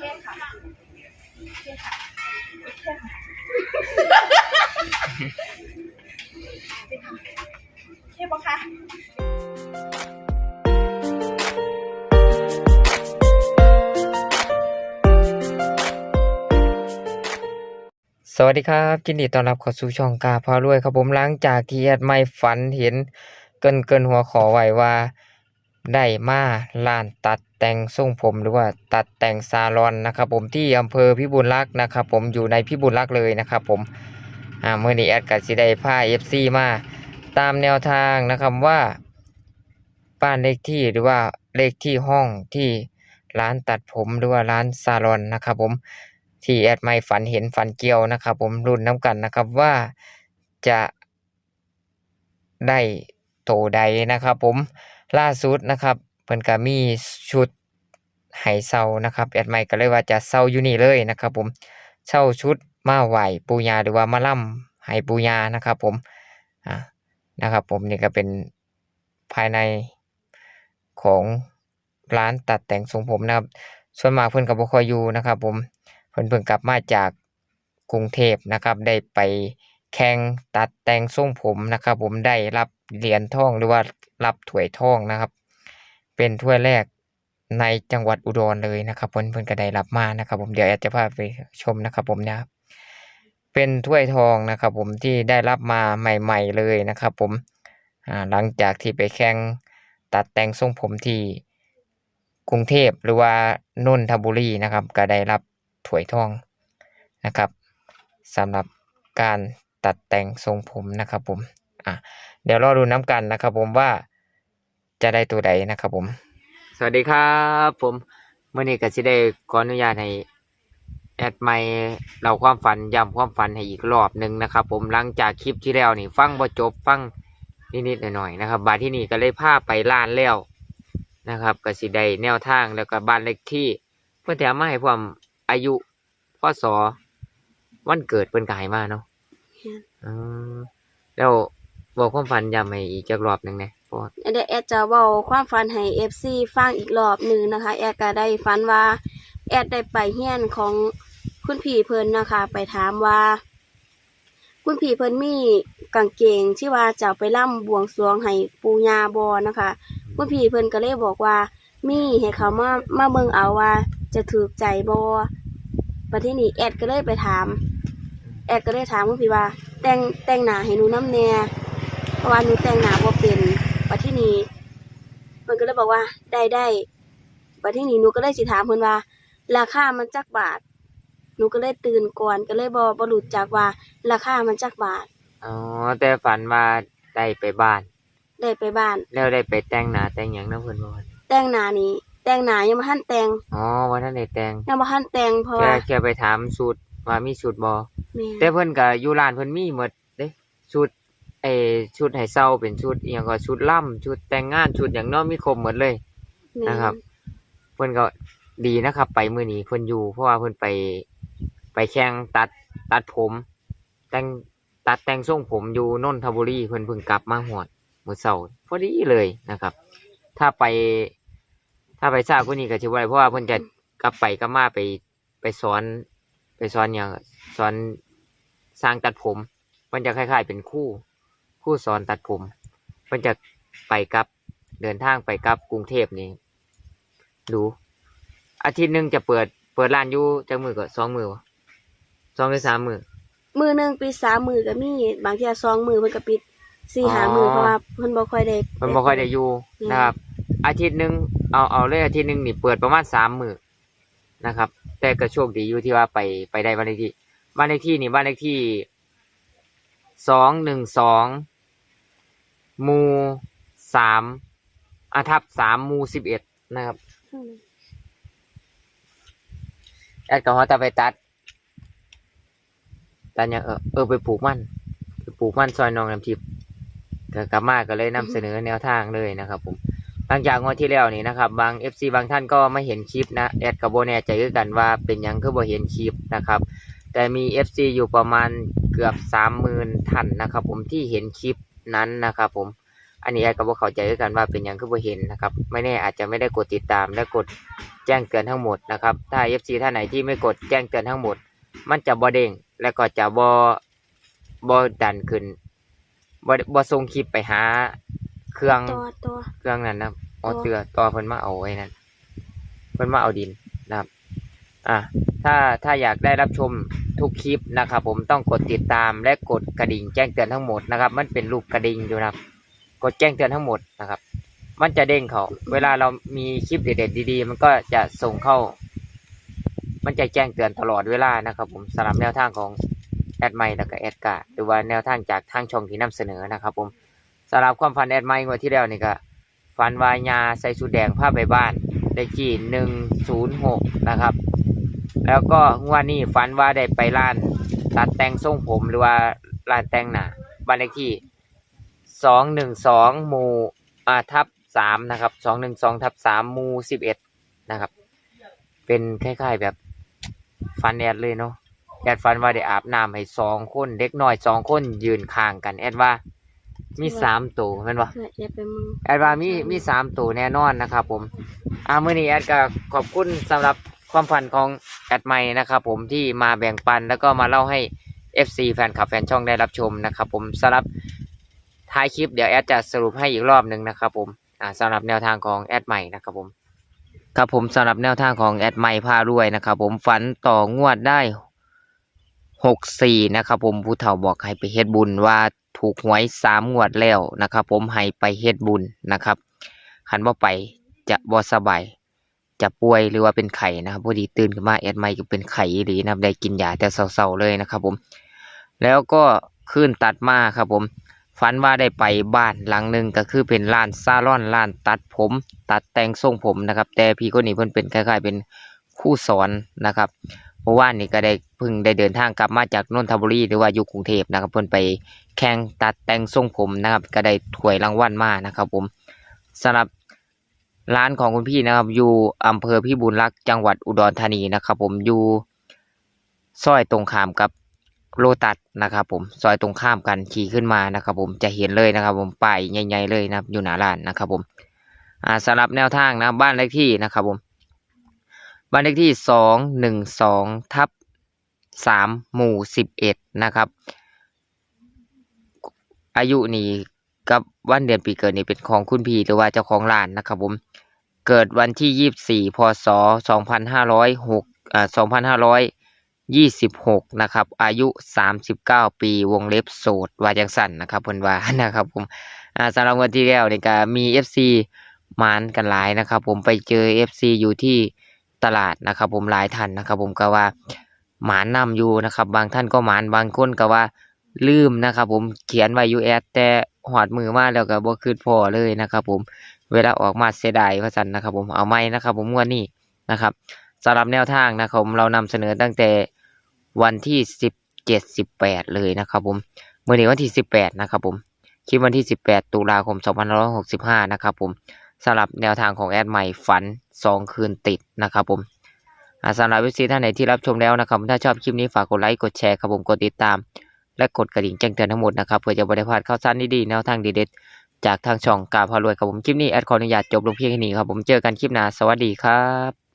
เคค่ะโอเคค่ะโอเคค่ะเคค่ะโอเคปะคะสวัสดีครับยินดีต้อนรับเข้าสู่ช่องกาพารวยครับผมหลังจากที่แอดไม่ฝันเห็นเกินเกินหัวขอไว้ว่า ได้มาลานตัด แต่งทรงผมหรือว่าตัดแต่งซาลอนนะครับผมที่อำเภอพิบูลรักษ์นะครับผมอยู่ในพิบูลรักษ์เลยนะครับผมอ่าเมื่อนี้แอดกับสิได้ผ้า FC มาตามแนวทางนะครับว่าบ้านเลขที่หรือว่าเลขที่ห้องที่ร้านตัดผมหรือว่าร้านซาลอนนะครับผมที่แอดไม่ฝันเห็นฝันเกี่ยวนะครับผมรุ่นน้ำกันนะครับว่าจะได้โตใดนะครับผมล่าสุดนะครับ เพิ่นก็มีชุดไห้เซานะครับแอดไม่ก็เลยว่าจะเซาอยู่นี่เลยนะครับ ผมเช่าชุดมาไหวปูญาหรือว่ามาล่ำไห้ปูญานะครับ ผมอ่านะครับ ผมนี่ก็เป็นภายในของร้านตัดแต่งทรงผมนะครับ ส่วนมากเพิ่นก็บ่ค่อยอยู่นะครับ ผมเพิ่นเพิ่งกลับมาจากกรุงเทพนะครับ ได้ไปแข่งตัดแต่งทรงผมนะครับ ผมได้รับเหรียญทองหรือว่ารับถ้วยทองนะครับ เป็นถ้วยแรกในจังหวัดอุดรเลยนะครับเพิ่นเพิ่นก็ได้รับมานะครับ ผมเดี๋ยวแอดจะพาไปชมนะครับ ผมนะครับเป็นถ้วยทองนะครับ ผมที่ได้รับมาใหม่ ๆเลยนะครับ ผมหลังจากที่ไปแข่งตัดแต่งทรงผมที่กรุงเทพหรือว่านนทบุรีนะครับ ก็ได้รับถ้วยทองนะครับสำหรับการตัดแต่งทรงผมนะครับ ผมอะเดี๋ยวรอดูน้ำกันนะครับ ผมว่า จะได้ตัวใดนะครับผม สวัสดีครับ ผมเมื่อนี้ก็สิได้ขออนุญาตให้แอดไม่เราความฝันย้ำความฝันให้อีกรอบหนึ่งนะครับ ผมหลังจากคลิปที่แล้วนี่ฟังบ่จบฟังนิดๆหน่อยๆนะครับบาดที่นี่ก็เลยพาไปล้านแล้วนะครับก็สิได้แนวทางแล้วก็บ้านเลขที่ เพื่อแถมมาให้ความอายุพศวันเกิดเพิ่นก็ให้มาเนาะอืมแล้วบอกความฝันย้ำให้อีกจักรอบหนึ่งนะ เพราะว่าเดี๋ยวแอดจะเว้าความฝันให้ FC ฟังอีกรอบหนึ่งนะคะ แอดก็ได้ฝันว่า แอดได้ไปเฮียนของคุณพี่เพิ่นนะคะ ไปถามว่า คุณพี่เพิ่นมีกางเกงที่ว่าจะไปล่ำบวงสรวงให้ปูญาบอนะคะ คุณพี่เพิ่นก็เลยบอกว่า มีให้เขามามาเบิ่งเอาว่า จะถูกใจบอประเทศนี้แอดก็เลยไปถาม แอดก็เลยถามคุณพี่ว่า แต่งแต่งหนาให้หนูน้ำแน่เพราะว่าหนูแต่งหนาบ่เป็น ประเทศนี้มันก็เลยบอกว่าได้ได้ประเทศนี้หนูก็เลยสิถามเพิ่นว่า ราคามันจักบาท หนูก็เลยตื่นก่อนก็เลยบ่บ่รู้จักว่า ราคามันจักบาท อ๋อ แต่ฝันว่าได้ไปบ้าน ได้ไปบ้าน แล้วได้ไปแต่งหน้าแต่งหยังนะเพิ่นบ่ว่าแต่งหน้านี่แต่งหน้ายังบ่ทันแต่งอ๋อว่าท่านได้แต่งยังบ่ทันแต่งเพราะแค่ว่าแค่ไปถามสูตรว่ามีสูตรบ่แม่แต่เพิ่นก็อยู่ร้านเพิ่นมีหมดเด้ชุดเออชุดให้เซาเป็นชุดอีหยังก็ชุดล่ำชุดแต่งงานชุดหยังเนาะมีครบหมดเลย แม่นะครับ เพิ่นก็ดีนะครับ ไปมื้อนี้เพิ่นอยู่ เพราะว่าเพิ่นไปไปแข่งตัดตัดผม แต่งตัดแต่งทรงผมอยู่นนทบุรีเพิ่นเพิ่งกลับมาหวดมื้อเช้าพอดีเลยนะครับ ถ้าไป ถ้าไปทราบกว่านี้ก็สิบ่ได้เพราะว่าเพิ่นจะกลับไปกลับมาไปไปสอน ไปสอนหยังสอนสร้างตัดผมเพิ่นจะคล้าย ๆ เป็นครู่ ครู่สอนตัดผมเพิ่นจะไปกลับเดินทางไปกลับกรุงเทพนี่ดู อาทิตย์หนึ่งจะเปิดเปิดร้านอยู่จักมือก็สองมือวะสองหรือสามมือ มือหนึงปิดสามมือก็มีบางเที่ยสองมือเพิ่นก็ปิดสี่อ๋อหามือเพราะว่าเพิ่นบ่ค่อยได้มันบ่ค่อยได้อยู่อืมนะครับ อาทิตย์หนึ่งเอาเอาเลยอาทิตย์หนึ่งนี่เปิดประมาณสามมือนะครับ แต่ก็โชคดีอยู่ที่ว่าไปไปได้บ้านเลขที่บ้านเลขที่นี่บ้านเลขที่สองหนึ่งสอง หมู่สามอาทับสามหมู่สิบเอ็ดนะครับแอดก็ว่าจะไปตัดตัดหยังเออเออไปปลูกมันไปปลูกมันซอยนองน้ำทิพย์ก็กลับมาก็เลยนำเสนอแนวทางเลยนะครับ ผมหลังจากงวดที่แล้วนี่นะครับ บางเอฟซีบางท่านก็ไม่เห็นคลิปนะแอดกับโบแน่ใจกันว่าเป็นยังคือบ่เห็นคลิปนะครับ แต่มีเอฟซีอยู่ประมาณเกือบสามหมื่นท่านนะครับ ผมที่เห็นคลิป นั้นนะครับ ผม อันนี้แอดกับโบเข้าใจคือกันว่าเป็นหยังคือบ่เห็นนะครับ ไม่แน่อาจจะไม่ได้กดติดตามและกดแจ้งเตือนทั้งหมดนะครับ ถ้า FC ท่านไหนที่ไม่กดแจ้งเตือนทั้งหมด มันจะบ่เด้งแล้วก็จะบ่บ่ดันขึ้นบ่บ่ส่งคลิปไปหา เครื่องตัวตัวเครื่องนั้นนะครับอ๋อตัวเตือต่อเพิ่นมาเอาไว้นั่นเพิ่นมาเอาดินนะครับ อะ ถ้าถ้าอยากได้รับชมทุกคลิปนะครับ ผมต้องกดติดตามและกดกระดิ่งแจ้งเตือนทั้งหมดนะครับ มันเป็นรูปกระดิ่งอยู่นะครับ กดแจ้งเตือนทั้งหมดนะครับ มันจะเด้งเขา เวลาเรามีคลิปเด็ดๆดีๆ มันก็จะส่งเข้า มันจะแจ้งเตือนตลอดเวลานะครับ ผมสำหรับแนวทางของแอดไมค์แล้วก็แอดกาหรือว่าแนวทางจากทางช่องที่นำเสนอนะครับ ผมสำหรับความฝันแอดไมค์งวดที่แล้วนี่ก็ฝันวายาใส่สูทแดงผ้าไปบ้านได้ที่หนึ่งศูนย์หกนะครับ แล้วก็งวดนี้ฝันว่าได้ไปร้านตัดแต่งทรงผมหรือว่าร้านแต่งหน้าบ้านเลขที่สองหนึ่งสองหมู่อ่าทับสามนะครับสองหนึ่งสองทับสามหมู่สิบเอ็ดนะครับ เป็นคล้ายๆแบบฟันแอดเลยเนาะแอดฟันว่าได้อาบน้ำให้สองคนเด็กน้อยสองคนยืนข้างกันแอดว่ามีสามตัวแม่นบ่เพื่อจะไปมึงแอดว่ามีมีสามตัวแน่นอนนะครับผมอ่ามื่อนี้แอดก็ขอบคุณสำหรับ ความฝันของแอดใหม่นะครับผมที่มาแบ่งปันแล้วก็มาเล่าให้ FC แฟนคลับแฟนช่องได้รับชมนะครับผมสำหรับท้ายคลิปเดี๋ยวแอดจะสรุปให้อีกรอบหนึ่งนะครับผมอ่าสำหรับแนวทางของแอดใหม่นะครับผมครับผมสำหรับแนวทางของแอดใหม่พารวยนะครับผมฝันต่องวดได้หกสี่นะครับผมผู้เฒ่าบอกให้ไปเฮ็ดบุญว่าถูกหวยสามงวดแล้วนะครับผมให้ไปเฮ็ดบุญนะครับคันบ่าไปจะบ่สบาย จะป่วยหรือว่าเป็นไข้นะครับพอดีตื่นขึ้นมาแอดไม่ก็เป็นไข้อีหลีนะครับได้กินยาแต่เศร้าๆเลยนะครับผม แล้วก็ขึ้นตัดมาครับผมฝันว่าได้ไปบ้านหลังหนึ่งก็คือเป็นร้านซาลอนร้านตัดผม ตัดแต่งทรงผมนะครับ แต่พี่คนนี้เพิ่นเป็นคล้ายๆ เป็นคู่สอนนะครับเมื่อวานนี้ก็ได้เพิ่งได้เดินทางกลับมาจากนนทบุรีหรือว่าอยู่กรุงเทพนะครับ เพิ่นไปแข่งตัดแต่งทรงผมนะครับ ก็ได้ถ้วยรางวัลมานะครับ ผมสำหรับ ร้านของคุณพี่นะครับ อยู่อำเภอพิบูลรักษ์จังหวัดอุดรธานีนะครับผมอยู่ซอยตรงข้ามกับโลตัสนะครับผมซอยตรงข้ามกันขี่ขึ้นมานะครับผมจะเห็นเลยนะครับ ผมป้ายใหญ่ๆเลยนะครับ อยู่หน้าร้านนะครับผมอ่าสำหรับแนวทางนะบ้านเลขที่นะครับผมบ้านเลขที่สองหนึ่งสองทับสามหมู่สิบเอ็ดนะครับ อายุนี่ กับวันเดือนปีเกิดนี่เป็นของคุณพี่หรือว่าเจ้าของร้านนะครับผมเกิดวันที่ยี่สิบสี่พศสองพันห้าร้อยหกอ่าสองพันห้าร้อยยี่สิบหกนะครับ อายุสามสิบเก้าปีวงเล็บโสดวาจังสันนะครับเพิ่นว่านะครับผมอ่าสำหรับวันที่แล้วนี่ก็มีเอฟซีมานกันหลายนะครับ ผมไปเจอเอฟซีอยู่ที่ตลาดนะครับ ผมหลายท่านนะครับ ผมก็ว่าหมานนำอยู่นะครับ บางท่านก็หมานบางคนก็ว่า ลืมนะครับผมเขียนไว้อยู่แอดแต่หอดมือมาแล้วก็บ่คืดพอเลยนะครับผมเวลาออกมาเสียดายว่าซั่นนะครับผมเอาไม่นะครับผมงวดนี้นะครับสำหรับแนวทางนะครับผมเรานำเสนอตั้งแต่วันที่สิบเจ็ดสิบแปดเลยนะครับผมเมื่อนี้วันที่สิบแปดนะครับผมคลิปวันที่สิบแปดตุลาคมสองพันร้อยหกสิบห้านะครับผมสำหรับแนวทางของแอดใหม่ฝันสองคืนติดนะครับผมอ่าสำหรับวิซีท่านไหนที่รับชมแล้วนะครับ ถ้าชอบคลิปนี้ฝากกดไลค์กดแชร์ครับผมกดติดตาม และกดกระดิ่งแจ้งเตือนทั้งหมดนะครับเพื่อจะบริพลาดข่าวสารดีๆแนวทางดีเด็ดจากทางช่องกาพารวยครับผมคลิปนี้แอดขออนุญาตจบลงเพียงแค่นี้ครับผมเจอกันคลิปหน้าสวัสดีครับ